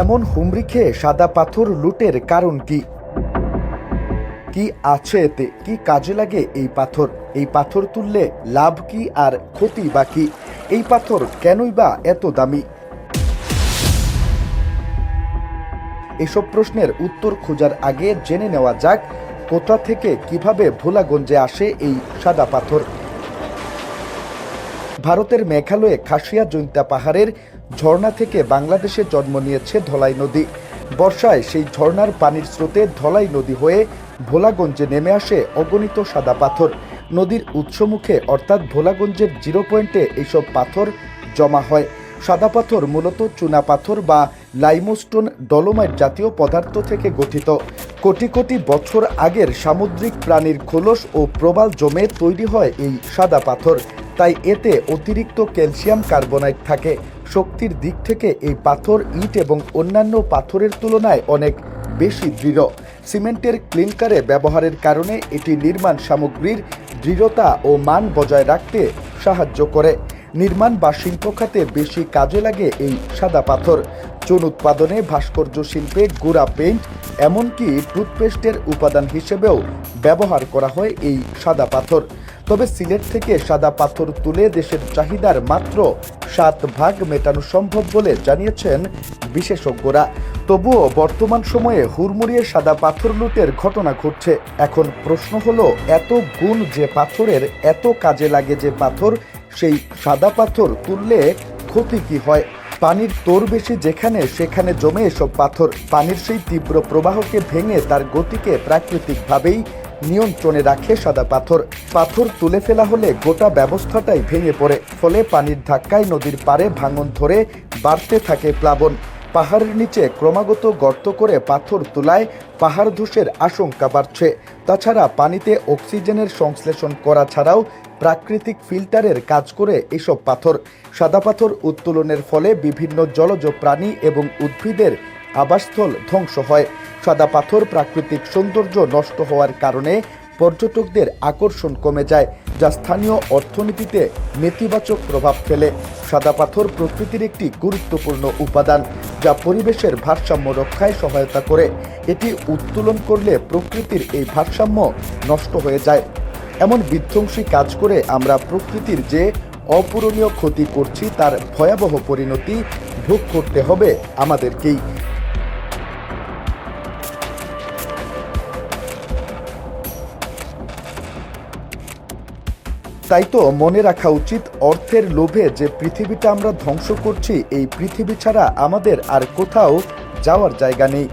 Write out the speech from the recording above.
এমন হুমড়ি খেয়ে সাদা পাথর লুটের কারণ কি? কি আছে এতে? কি কাজে লাগে এই পাথর? এই পাথর তুললে লাভ কি আর ক্ষতি বা কি? এই পাথর কেনই বা এত দামি? এসব প্রশ্নের উত্তর খোঁজার আগে জেনে নেওয়া যাক, কোথা থেকে কীভাবে ভোলাগঞ্জে আসে এই সাদা পাথর। ভারতের মেঘালয়ে খাসিয়া জৈন্তা পাহাড়ের ঝর্ণা থেকে বাংলাদেশে জন্ম নিয়েছে ধলাই নদী। বর্ষায় সেই ঝর্ণার পানির স্রোতে ধলাই নদী হয়ে ভোলাগঞ্জে নেমে আসে অগণিত সাদা পাথর। নদীর উৎসমুখে অর্থাৎ ভোলাগঞ্জের জিরো পয়েন্টে এইসব পাথর জমা হয়। সাদা পাথর মূলত চুনা পাথর বা লাইমোস্টোন ডলোমাইট জাতীয় পদার্থ থেকে গঠিত। কোটি কোটি বছর আগের সামুদ্রিক প্রাণীর খোলস ও প্রবাল জমে তৈরি হয় এই সাদা পাথর। তাই এতে অতিরিক্ত ক্যালসিয়াম কার্বনাইট থাকে। শক্তির দিক থেকে এই পাথর ইট এবং অন্যান্য পাথরের তুলনায় অনেক বেশি দৃঢ়। সিমেন্টের ক্লিনকারে ব্যবহারের কারণে এটি নির্মাণ সামগ্রীর দৃঢ়তা ও মান বজায় রাখতে সাহায্য করে। নির্মাণ বা শিল্প খাতে বেশি কাজে লাগে এই সাদা পাথর। চুন উৎপাদনে ভাস্কর্য শিল্পে গুড়া পেইন্ট, এমনকি টুথপেস্টের উপাদান হিসেবেও ব্যবহার করা হয় এই সাদা পাথর। তবে সিলেট থেকে সাদা পাথর তুলে দেশের চাহিদার মাত্র সাত ভাগ মেটানো সম্ভব বলে জানিয়েছেন বিশেষজ্ঞরা। তবুও বর্তমান সময়ে হুড়মুড়িয়ে সাদা পাথর লুটের ঘটনা ঘটছে। এখন প্রশ্ন হলো, এত গুণ যে পাথরের এত কাজে লাগে যে পাথর, সেই সাদা পাথর তুললে ক্ষতি কি হয়? পানির তোর বেশি যেখানে, সেখানে জমে এসব পাথর। পানির সেই তীব্র প্রবাহকে ভেঙে তার গতিকে প্রাকৃতিকভাবেই নিয়ন্ত্রণে রাখে সাদা পাথর। পাথর তুলে ফেলা হলে গোটা ব্যবস্থাটাই ভেঙে পড়ে। ফলে পানির ধাক্কায় নদীর পারে ভাঙন ধরে বাড়তে থাকে প্লাবন। পাহাড়ের নিচে ক্রমাগত গর্ত করে পাথর তোলায় পাহাড় ধসের আশঙ্কা বাড়ছে। তাছাড়া পানিতে অক্সিজেনের সংশ্লেষণ করা ছাড়াও প্রাকৃতিক ফিল্টারের কাজ করে এসব পাথর। সাদা পাথর উত্তোলনের ফলে বিভিন্ন জলজ প্রাণী এবং উদ্ভিদের আবাসস্থল ধ্বংস হয়। সাদা পাথর প্রাকৃতিক সৌন্দর্য নষ্ট হওয়ার কারণে পর্যটকদের আকর্ষণ কমে যায়, যা স্থানীয় অর্থনীতিতে নেতিবাচক প্রভাব ফেলে। সাদা পাথর প্রকৃতির একটি গুরুত্বপূর্ণ উপাদান, যা পরিবেশের ভারসাম্য রক্ষায় সহায়তা করে। এটি উত্তোলন করলে প্রকৃতির এই ভারসাম্য নষ্ট হয়ে যায়। এমন বিধ্বংসী কাজ করে আমরা প্রকৃতির যে অপূরণীয় ক্ষতি করছি, তার ভয়াবহ পরিণতি ভোগ করতে হবে আমাদেরকেই। তাই তো মনে রাখা উচিত অর্থের লোভে যে পৃথিবীটা আমরা ধ্বংস করছি, এই পৃথিবী ছাড়া আমাদের আর কোথাও যাওয়ার জায়গা নেই।